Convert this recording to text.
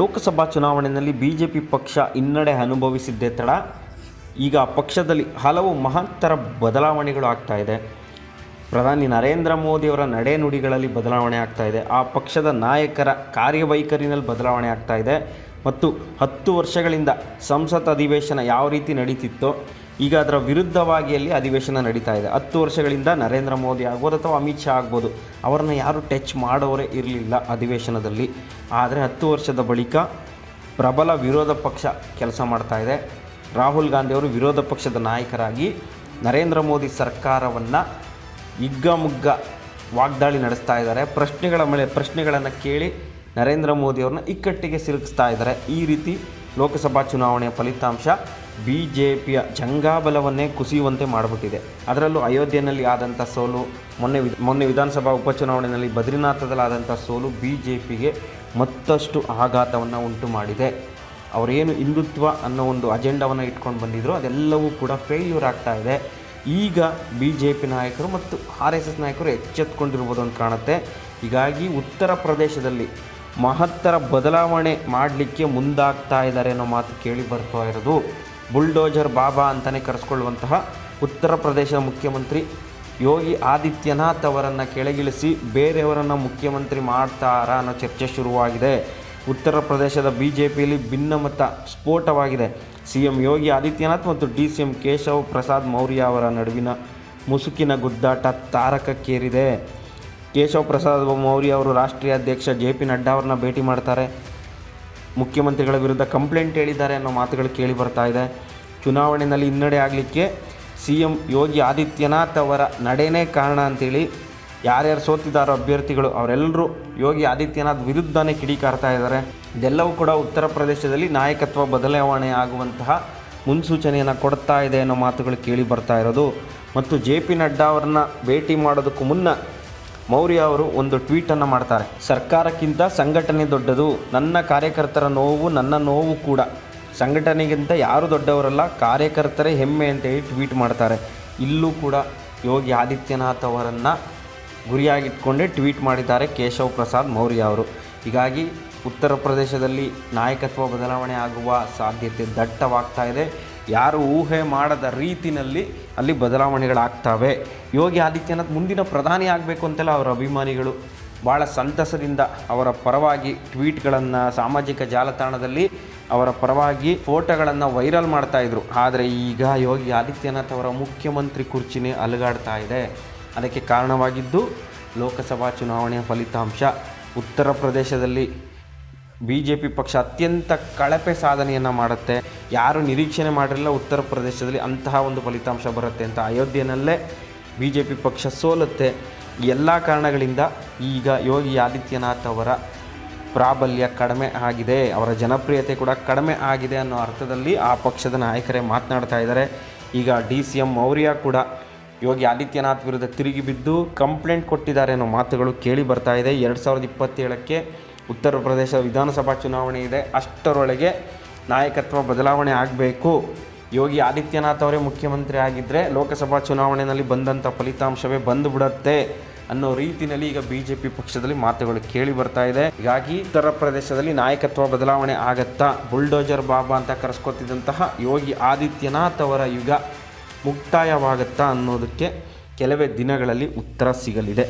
ಲೋಕಸಭಾ ಚುನಾವಣೆಯಲ್ಲಿ ಬಿಜೆಪಿ ಪಕ್ಷ ಹಿನ್ನಡೆ ಅನುಭವಿಸಿದ್ದೇ ತಡ. ಈಗ ಪಕ್ಷದಲ್ಲಿ ಹಲವು ಮಹತ್ತರ ಬದಲಾವಣೆಗಳು ಆಗ್ತಾ ಇದೆ. ಪ್ರಧಾನಿ ನರೇಂದ್ರ ಮೋದಿಯವರ ನಡೆನುಡಿಗಳಲ್ಲಿ ಬದಲಾವಣೆ ಆಗ್ತಾ ಇದೆ. ಆ ಪಕ್ಷದ ನಾಯಕರ ಕಾರ್ಯವೈಖರಿನಲ್ಲಿ ಬದಲಾವಣೆ ಆಗ್ತಾ ಇದೆ. ಮತ್ತು ಹತ್ತು ವರ್ಷಗಳಿಂದ ಸಂಸತ್ ಅಧಿವೇಶನ ಯಾವ ರೀತಿ ನಡೀತಿತ್ತೋ ಈಗ ಅದರ ವಿರುದ್ಧವಾಗಿ ಅಲ್ಲಿ ಅಧಿವೇಶನ ನಡೀತಾ ಇದೆ. ಹತ್ತು ವರ್ಷಗಳಿಂದ ನರೇಂದ್ರ ಮೋದಿ ಆಗ್ಬೋದು ಅಥವಾ ಅಮಿತ್ ಶಾ ಆಗ್ಬೋದು, ಅವರನ್ನು ಯಾರು ಟಚ್ ಮಾಡೋರೇ ಇರಲಿಲ್ಲ ಅಧಿವೇಶನದಲ್ಲಿ. ಆದರೆ ಹತ್ತು ವರ್ಷದ ಬಳಿಕ ಪ್ರಬಲ ವಿರೋಧ ಪಕ್ಷ ಕೆಲಸ ಮಾಡ್ತಾ ಇದೆ. ರಾಹುಲ್ ಗಾಂಧಿಯವರು ವಿರೋಧ ಪಕ್ಷದ ನಾಯಕರಾಗಿ ನರೇಂದ್ರ ಮೋದಿ ಸರ್ಕಾರವನ್ನು ಹಿಗ್ಗಮುಗ್ಗ ವಾಗ್ದಾಳಿ ನಡೆಸ್ತಾ ಇದ್ದಾರೆ. ಪ್ರಶ್ನೆಗಳ ಮೇಲೆ ಪ್ರಶ್ನೆಗಳನ್ನು ಕೇಳಿ ನರೇಂದ್ರ ಮೋದಿಯವ್ರನ್ನ ಇಕ್ಕಟ್ಟಿಗೆ ಸಿಲುಕಿಸ್ತಾ ಇದ್ದಾರೆ. ಈ ರೀತಿ ಲೋಕಸಭಾ ಚುನಾವಣೆಯ ಫಲಿತಾಂಶ ಬಿ ಜೆ ಪಿಯ ಜಂಗಾಬಲವನ್ನೇ ಕುಸಿಯುವಂತೆ ಮಾಡಿಬಿಟ್ಟಿದೆ. ಅದರಲ್ಲೂ ಅಯೋಧ್ಯೆಯಲ್ಲಿ ಆದಂಥ ಸೋಲು, ಮೊನ್ನೆ ಮೊನ್ನೆ ವಿಧಾನಸಭಾ ಉಪಚುನಾವಣೆಯಲ್ಲಿ ಬದ್ರಿನಾಥದಲ್ಲಾದಂಥ ಸೋಲು ಬಿ ಜೆ ಪಿಗೆ ಮತ್ತಷ್ಟು ಆಘಾತವನ್ನು ಉಂಟು ಮಾಡಿದೆ. ಅವರೇನು ಹಿಂದುತ್ವ ಅನ್ನೋ ಒಂದು ಅಜೆಂಡಾವನ್ನು ಇಟ್ಕೊಂಡು ಬಂದಿದ್ರು, ಅದೆಲ್ಲವೂ ಕೂಡ ಫೇಲ್ಯೂರ್ ಆಗ್ತಾ ಇದೆ. ಈಗ ಬಿ ಜೆ ಪಿ ನಾಯಕರು ಮತ್ತು ಆರ್ ಎಸ್ ಎಸ್ ನಾಯಕರು ಎಚ್ಚೆತ್ಕೊಂಡಿರ್ಬೋದು ಅಂತ ಕಾಣುತ್ತೆ. ಹೀಗಾಗಿ ಉತ್ತರ ಪ್ರದೇಶದಲ್ಲಿ ಮಹತ್ತರ ಬದಲಾವಣೆ ಮಾಡಲಿಕ್ಕೆ ಮುಂದಾಗ್ತಾ ಇದ್ದಾರೆ ಅನ್ನೋ ಮಾತು ಕೇಳಿ ಬರ್ತಾ ಇರೋದು. ಬುಲ್ಡೋಜರ್ ಬಾಬಾ ಅಂತಲೇ ಕರೆಸ್ಕೊಳ್ಳುವಂತಹ ಉತ್ತರ ಪ್ರದೇಶದ ಮುಖ್ಯಮಂತ್ರಿ ಯೋಗಿ ಆದಿತ್ಯನಾಥ್ ಅವರನ್ನು ಕೆಳಗಿಳಿಸಿ ಬೇರೆಯವರನ್ನು ಮುಖ್ಯಮಂತ್ರಿ ಮಾಡ್ತಾರಾ ಅನ್ನೋ ಚರ್ಚೆ ಶುರುವಾಗಿದೆ. ಉತ್ತರ ಪ್ರದೇಶದ ಬಿ ಜೆ ಪಿಯಲ್ಲಿ ಭಿನ್ನಮತ ಸ್ಫೋಟವಾಗಿದೆ. ಸಿ ಎಂ ಯೋಗಿ ಆದಿತ್ಯನಾಥ್ ಮತ್ತು D C M Keshav Prasad Maurya ಅವರ ನಡುವಿನ ಮುಸುಕಿನ ಗುದ್ದಾಟ ತಾರಕಕ್ಕೇರಿದೆ. ಕೇಶವ್ ಪ್ರಸಾದ್ ಮೌರ್ಯ ಅವರು ರಾಷ್ಟ್ರೀಯ ಅಧ್ಯಕ್ಷ ಜೆ ಪಿ ನಡ್ಡಾ ಅವ್ರನ್ನ ಭೇಟಿ ಮಾಡ್ತಾರೆ. ಮುಖ್ಯಮಂತ್ರಿಗಳ ವಿರುದ್ಧ ಕಂಪ್ಲೇಂಟ್ ಹೇಳಿದ್ದಾರೆ ಅನ್ನೋ ಮಾತುಗಳು ಕೇಳಿ ಬರ್ತಾ ಇದೆ. ಚುನಾವಣೆಯಲ್ಲಿ ಹಿನ್ನಡೆ ಆಗಲಿಕ್ಕೆ ಸಿ ಎಂ ಯೋಗಿ ಆದಿತ್ಯನಾಥ್ ಅವರ ನಡೆನೇ ಕಾರಣ ಅಂತೇಳಿ ಯಾರ್ಯಾರು ಸೋತಿದ್ದಾರೋ ಅಭ್ಯರ್ಥಿಗಳು ಅವರೆಲ್ಲರೂ ಯೋಗಿ ಆದಿತ್ಯನಾಥ್ ವಿರುದ್ಧನೇ ಕಿಡಿಕಾರ್ತಾ ಇದ್ದಾರೆ. ಇದೆಲ್ಲವೂ ಕೂಡ ಉತ್ತರ ಪ್ರದೇಶದಲ್ಲಿ ನಾಯಕತ್ವ ಬದಲಾವಣೆ ಆಗುವಂತಹ ಮುನ್ಸೂಚನೆಯನ್ನು ಕೊಡ್ತಾ ಇದೆ ಅನ್ನೋ ಮಾತುಗಳು ಕೇಳಿ ಬರ್ತಾ ಇರೋದು. ಮತ್ತು ಜೆ ಪಿ ನಡ್ಡಾ ಅವರನ್ನ ಭೇಟಿ ಮಾಡೋದಕ್ಕೂ ಮುನ್ನ ಮೌರ್ಯ ಅವರು ಒಂದು ಟ್ವೀಟನ್ನು ಮಾಡ್ತಾರೆ. ಸರ್ಕಾರಕ್ಕಿಂತ ಸಂಘಟನೆ ದೊಡ್ಡದು, ನನ್ನ ಕಾರ್ಯಕರ್ತರ ನೋವು ನನ್ನ ನೋವು ಕೂಡ. ಸಂಘಟನೆಗಿಂತ ಯಾರು ದೊಡ್ಡವರಲ್ಲ, ಕಾರ್ಯಕರ್ತರೇ ಹೆಮ್ಮೆ ಅಂತೇಳಿ ಟ್ವೀಟ್ ಮಾಡ್ತಾರೆ. ಇಲ್ಲೂ ಕೂಡ ಯೋಗಿ ಆದಿತ್ಯನಾಥ್ ಅವರನ್ನು ಗುರಿಯಾಗಿಟ್ಕೊಂಡೇ ಟ್ವೀಟ್ ಮಾಡಿದ್ದಾರೆ ಕೇಶವ್ ಪ್ರಸಾದ್ ಮೌರ್ಯ ಅವರು. ಹೀಗಾಗಿ ಉತ್ತರ ಪ್ರದೇಶದಲ್ಲಿ ನಾಯಕತ್ವ ಬದಲಾವಣೆ ಆಗುವ ಸಾಧ್ಯತೆ ದಟ್ಟವಾಗ್ತಾ ಇದೆ. ಯಾರು ಊಹೆ ಮಾಡದ ರೀತಿನಲ್ಲಿ ಅಲ್ಲಿ ಬದಲಾವಣೆಗಳಾಗ್ತವೆ. ಯೋಗಿ ಆದಿತ್ಯನಾಥ್ ಮುಂದಿನ ಪ್ರಧಾನಿ ಆಗಬೇಕು ಅಂತೆಲ್ಲ ಅವರ ಅಭಿಮಾನಿಗಳು ಭಾಳ ಸಂತಸದಿಂದ ಅವರ ಪರವಾಗಿ ಟ್ವೀಟ್ಗಳನ್ನು ಸಾಮಾಜಿಕ ಜಾಲತಾಣದಲ್ಲಿ ಅವರ ಪರವಾಗಿ ಫೋಟೋಗಳನ್ನು ವೈರಲ್ ಮಾಡ್ತಾಯಿದ್ರು ಆದರೆ ಈಗ ಯೋಗಿ ಆದಿತ್ಯನಾಥ್ ಅವರ ಮುಖ್ಯಮಂತ್ರಿ ಕುರ್ಚಿನೇ ಅಲುಗಾಡ್ತಾ ಇದೆ. ಅದಕ್ಕೆ ಕಾರಣವಾಗಿದ್ದು ಲೋಕಸಭಾ ಚುನಾವಣೆಯ ಫಲಿತಾಂಶ ಉತ್ತರ ಪ್ರದೇಶದಲ್ಲಿ ಬಿ ಜೆ ಪಿ ಪಕ್ಷ ಅತ್ಯಂತ ಕಳಪೆ ಸಾಧನೆಯನ್ನು ಮಾಡುತ್ತೆ. ಯಾರು ನಿರೀಕ್ಷಣೆ ಮಾಡಿರಲಿಲ್ಲ ಉತ್ತರ ಪ್ರದೇಶದಲ್ಲಿ ಅಂತಹ ಒಂದು ಫಲಿತಾಂಶ ಬರುತ್ತೆ ಅಂತ ಅಯೋಧ್ಯೆಯಲ್ಲೇ ಬಿ ಜೆ ಪಿ ಪಕ್ಷ ಸೋಲುತ್ತೆ. ಎಲ್ಲ ಕಾರಣಗಳಿಂದ ಈಗ ಯೋಗಿ ಆದಿತ್ಯನಾಥ್ ಅವರ ಪ್ರಾಬಲ್ಯ ಕಡಿಮೆ ಆಗಿದೆ. ಅವರ ಜನಪ್ರಿಯತೆ ಕೂಡ ಕಡಿಮೆ ಆಗಿದೆ ಅನ್ನೋ ಅರ್ಥದಲ್ಲಿ ಆ ಪಕ್ಷದ ನಾಯಕರೇ ಮಾತನಾಡ್ತಾ ಇದ್ದಾರೆ. ಈಗ ಡಿ ಸಿ ಎಂ ಮೌರ್ಯ ಕೂಡ ಯೋಗಿ ಆದಿತ್ಯನಾಥ್ ವಿರುದ್ಧ ತಿರುಗಿ ಬಿದ್ದು ಕಂಪ್ಲೇಂಟ್ ಕೊಟ್ಟಿದ್ದಾರೆ ಅನ್ನೋ ಮಾತುಗಳು ಕೇಳಿ ಬರ್ತಾ ಇದೆ. ಎರಡು ಸಾವಿರದ ಇಪ್ಪತ್ತೇಳಕ್ಕೆ ಉತ್ತರ ಪ್ರದೇಶ ವಿಧಾನಸಭಾ ಚುನಾವಣೆ ಇದೆ. ಅಷ್ಟರೊಳಗೆ ನಾಯಕತ್ವ ಬದಲಾವಣೆ ಆಗಬೇಕು. ಯೋಗಿ ಆದಿತ್ಯನಾಥ್ ಅವರೇ ಮುಖ್ಯಮಂತ್ರಿ ಆಗಿದ್ದರೆ ಲೋಕಸಭಾ ಚುನಾವಣೆಯಲ್ಲಿ ಬಂದಂಥ ಫಲಿತಾಂಶವೇ ಬಂದುಬಿಡತ್ತೆ ಅನ್ನೋ ರೀತಿಯಲ್ಲಿ ಈಗ ಬಿ ಜೆ ಪಿ ಪಕ್ಷದಲ್ಲಿ ಮಾತುಗಳು ಕೇಳಿ ಬರ್ತಾ ಇದೆ. ಹೀಗಾಗಿ ಉತ್ತರ ಪ್ರದೇಶದಲ್ಲಿ ನಾಯಕತ್ವ ಬದಲಾವಣೆ ಆಗತ್ತಾ? ಬುಲ್ಡೋಜರ್ ಬಾಬಾ ಅಂತ ಕರೆಸ್ಕೊತಿದ್ದಂತಹ ಯೋಗಿ ಆದಿತ್ಯನಾಥ್ ಅವರ ಯುಗ ಮುಕ್ತಾಯವಾಗುತ್ತಾ ಅನ್ನೋದಕ್ಕೆ ಕೆಲವೇ ದಿನಗಳಲ್ಲಿ ಉತ್ತರ ಸಿಗಲಿದೆ.